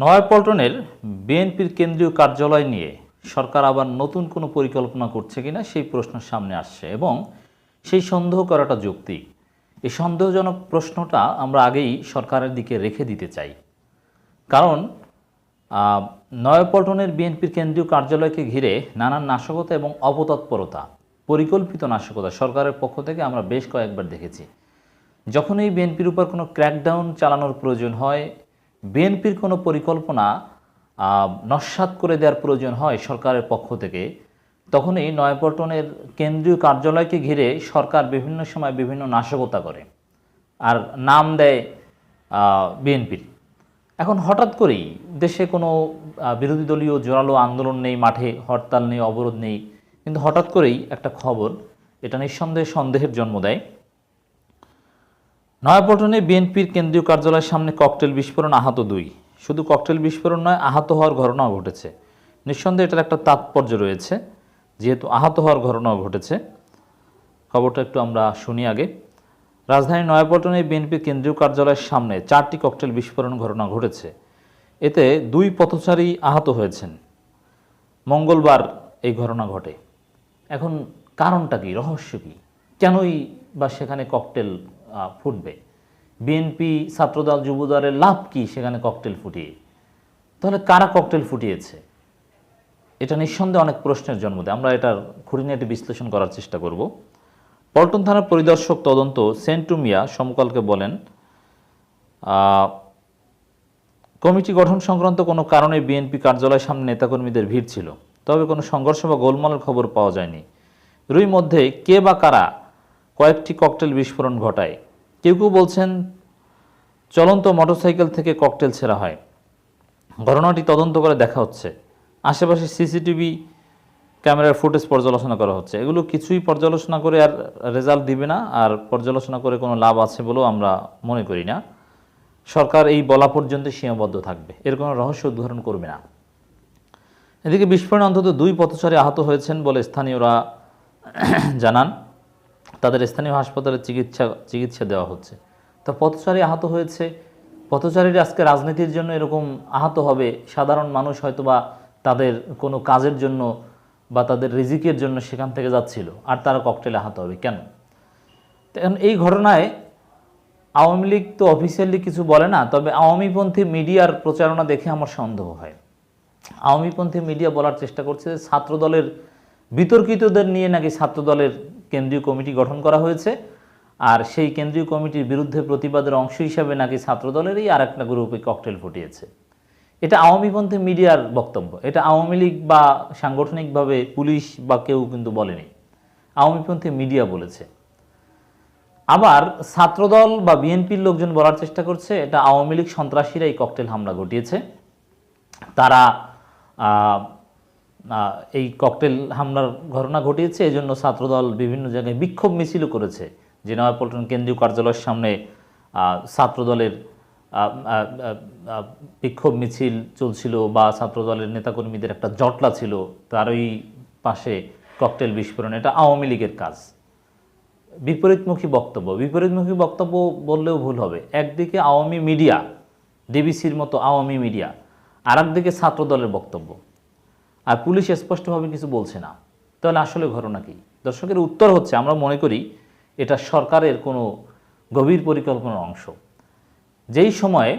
নয়াপল্টনের বিএনপির কেন্দ্রীয় কার্যালয় নিয়ে সরকার আবার নতুন কোনো পরিকল্পনা করছে কিনা সেই প্রশ্ন সামনে আসছে এবং সেই সন্দেহ করাটা যৌক্তিক এই সন্দেহজনক প্রশ্নটা আমরা আগেই সরকারের দিকে রেখে দিতে চাই। কারণ নয়াপল্টনের বিএনপির কেন্দ্রীয় কার্যালয়কে ঘিরে নানান নাশকতা এবং অপতৎপরতা, পরিকল্পিত নাশকতা সরকারের পক্ষ থেকে আমরা বেশ কয়েকবার দেখেছি। যখনই বিএনপির উপর কোনো ক্র্যাকডাউন চালানোর প্রয়োজন হয় বিএনপির কোনো পরিকল্পনা নস্যাৎ করে দেওয়ার প্রয়োজন হয় সরকারের পক্ষ থেকে, তখনই নয়াপল্টনের কেন্দ্রীয় কার্যালয়কে ঘিরে সরকার বিভিন্ন সময় বিভিন্ন নাশকতা করে আর নাম দেয় বিএনপির। এখন হঠাৎ করেই দেশে কোনো বিরোধী দলীয় জোরালো আন্দোলন নেই, মাঠে হরতাল নেই, অবরোধ নেই, কিন্তু হঠাৎ করেই একটা খবর, এটা নিঃসন্দেহে সন্দেহের জন্ম দেয়। নয়াপল্টনে বিএনপির কেন্দ্রীয় কার্যালয়ের সামনে ককটেল বিস্ফোরণ আহত দুই। শুধু ককটেল বিস্ফোরণ নয়, আহত হওয়ার ঘটনাও ঘটেছে। নিঃসন্দেহে এটার একটা তাৎপর্য রয়েছে, যেহেতু আহত হওয়ার ঘটনাও ঘটেছে। খবরটা একটু আমরা শুনি আগে। রাজধানী নয়াপল্টনে বিএনপির কেন্দ্রীয় কার্যালয়ের সামনে চারটি ককটেল বিস্ফোরণ ঘটনা ঘটেছে। এতে দুই পথচারী আহত হয়েছেন। মঙ্গলবার এই ঘটনা ঘটে। এখন কারণটা কি? রহস্য কি? কেনই বা সেখানে ককটেল ফুটবে। বিএনপি ছাত্রদল যুবদলের লাভ কি? সেখানে ককটেল ফুটিয়ে। তাহলে কারা ককটেল ফুটিয়েছে? এটা নিঃসন্দেহে অনেক প্রশ্নের জন্ম দেয়। আমরা এটার খুঁটিনাটি বিশ্লেষণ করার চেষ্টা করব। পল্টন থানার পরিদর্শক তদন্ত সেন্টু মিয়া সমকালকে বলেন কমিটি গঠন সংক্রান্ত কোনো কারণে বিএনপি কার্যালয়ের সামনে নেতাকর্মীদের ভিড় ছিল। তবে কোনো সংঘর্ষ বা গোলমালের খবর পাওয়া যায়নি। রুই মধ্যে কে বা কারা কয়েকটি ককটেল বিস্ফোরণ ঘটায়। কেউ কেউ বলছেন, চলন্ত মোটরসাইকেল থেকে ককটেল ছেঁড়া হয়। ঘটনাটি তদন্ত করে দেখা হচ্ছে। আশেপাশে সিসিটিভি ক্যামেরার ফুটেজ পর্যালোচনা করা হচ্ছে। এগুলো কিছুই পর্যালোচনা করে আর রেজাল্ট দিবে না, আর পর্যালোচনা করে কোনো লাভ আছে বলেও আমরা মনে করি না। সরকার এই বলা পর্যন্ত সীমাবদ্ধ থাকবে। এর কোনো রহস্য উদ্ঘাটন করবে না। এদিকে বিস্ফোরণে অন্তত দুই পথচারী আহত হয়েছেন বলে স্থানীয়রা জানান। তাদের স্থানীয় হাসপাতালে চিকিৎসা চিকিৎসা দেওয়া হচ্ছে। তো পথচারী আহত হয়েছে। পথচারীরা আজকে রাজনীতির জন্য এরকম আহত হবে, সাধারণ মানুষ হয়তো বা তাদের কোনো কাজের জন্য বা তাদের রিজিকের জন্য সেখান থেকে যাচ্ছিল, আর তারা ককটেলে আহত হবে। কেন? এখন এই ঘটনায় আওয়ামী লীগ তো অফিসিয়ালি কিছু বলে না, তবে আওয়ামীপন্থী মিডিয়ার প্রচারণা দেখে আমার সন্দেহ হয়। আওয়ামীপন্থী মিডিয়া বলার চেষ্টা করছে ছাত্রদলের বিতর্কিতদের নিয়ে নাকি ছাত্রদলের কেন্দ্রীয় কমিটি গঠন করা হয়েছে, আর সেই কেন্দ্রীয় কমিটির বিরুদ্ধে প্রতিবাদের অংশ হিসাবে নাকি ছাত্রদলেরই আর একটা গ্রুপে ককটেল ফুটিয়েছে। এটা আওয়ামীপন্থী মিডিয়ার বক্তব্য। এটা আওয়ামী লীগ বা সাংগঠনিকভাবে পুলিশ বা কেউ কিন্তু বলেনি। আওয়ামীপন্থী মিডিয়া বলেছে। আবার ছাত্রদল বা বিএনপির লোকজন বলার চেষ্টা করছে, এটা আওয়ামী লীগ সন্ত্রাসীরা এই ককটেল হামলা ঘটিয়েছে। তারা এই ককটেল হামলার ঘটনা ঘটিয়েছে এই জন্য ছাত্রদল বিভিন্ন জায়গায় বিক্ষোভ মিছিলও করেছে। যে নয়াপল্টন কেন্দ্রীয় কার্যালয়ের সামনে ছাত্রদলের বিক্ষোভ মিছিল চলছিল বা ছাত্রদলের নেতাকর্মীদের একটা জটলা ছিল তারই পাশে ককটেল বিস্ফোরণ। এটা আওয়ামী লীগের কাজ। বিপরীতমুখী বক্তব্য। বিপরীতমুখী বক্তব্য বললেও ভুল হবে। একদিকে আওয়ামী মিডিয়া, ডিবিসির মতো আওয়ামী মিডিয়া আর একদিকে ছাত্রদলের বক্তব্য। আর পুলিশ স্পষ্টভাবে কিছু বলছে না। তাহলে আসলে ঘটনা কি? দর্শকের উত্তর হচ্ছে, আমরা মনে করি এটা সরকারের কোনো গভীর পরিকল্পনার অংশ। যেই সময়ে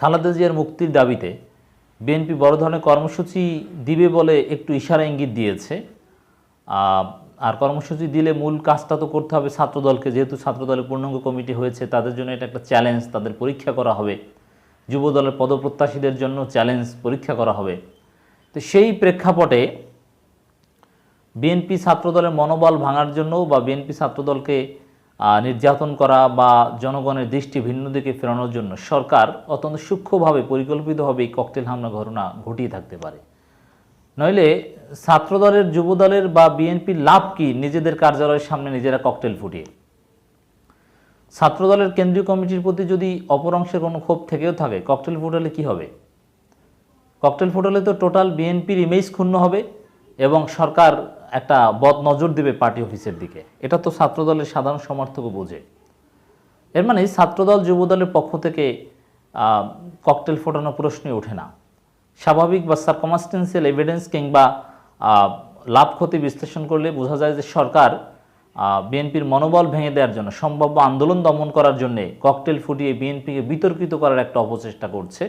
খালেদা জিয়ার মুক্তির দাবিতে বিএনপি বড় ধরনের কর্মসূচি দিবে বলে একটু ইশারা ইঙ্গিত দিয়েছে আর কর্মসূচি দিলে মূল কাজটা তো করতে হবে ছাত্রদলকে। যেহেতু ছাত্রদলের পূর্ণাঙ্গ কমিটি হয়েছে, তাদের জন্য এটা একটা চ্যালেঞ্জ, তাদের পরীক্ষা করা হবে। যুব দলের পদপ্রত্যাশীদের জন্য চ্যালেঞ্জ পরীক্ষা করা হবে। তো সেই প্রেক্ষাপটে বিএনপি ছাত্রদলের মনোবল ভাঙার জন্য বা বিএনপি ছাত্রদলকে নির্যাতন করা বা জনগণের দৃষ্টি ভিন্ন দিকে ফেরানোর জন্য সরকার অত্যন্ত সূক্ষ্মভাবে পরিকল্পিতভাবে এই ককটেল হামলা ঘটনা ঘটিয়ে থাকতে পারে। নইলে ছাত্রদলের, যুবদলের বা বিএনপির লাভ কি? নিজেদের কার্যালয়ের সামনে নিজেরা ককটেল ফুটিয়ে। ছাত্রদলের কেন্দ্রীয় কমিটির প্রতি যদি অপর অংশের কোনো ক্ষোভ থেকেও থাকে, ককটেল ফুটালে কি হবে? ককটেল ফুটালে তো টোটাল বিএনপির ইমেজ ক্ষুণ্ণ হবে এবং সরকার একটা বদ নজর দেবে পার্টি অফিসের দিকে। এটা তো ছাত্রদলের সাধারণ সমর্থকও বোঝে। এর মানে ছাত্রদল যুবদলের পক্ষ থেকে ককটেল ফোটানো প্রশ্নই ওঠে না। স্বাভাবিক বা সার্কমাস্টেন্সিয়াল এভিডেন্স কিংবা লাভ ক্ষতি বিশ্লেষণ করলে বোঝা যায় যে সরকার বিএনপির মনোবল ভেঙে দেওয়ার জন্য, সম্ভাব্য আন্দোলন দমন করার জন্যে ককটেল ফুটিয়ে বিএনপিকে বিতর্কিত করার একটা অপচেষ্টা করছে।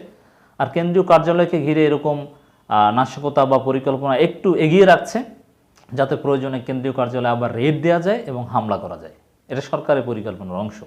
আর কেন্দ্রীয় কার্যালয়কে ঘিরে এরকম নাশকতা বা পরিকল্পনা একটু এগিয়ে রাখছে, যাতে প্রয়োজনে কেন্দ্রীয় কার্যালয়ে আবার রেড দেওয়া যায় এবং হামলা করা যায়। এটা সরকারের পরিকল্পনার অংশ।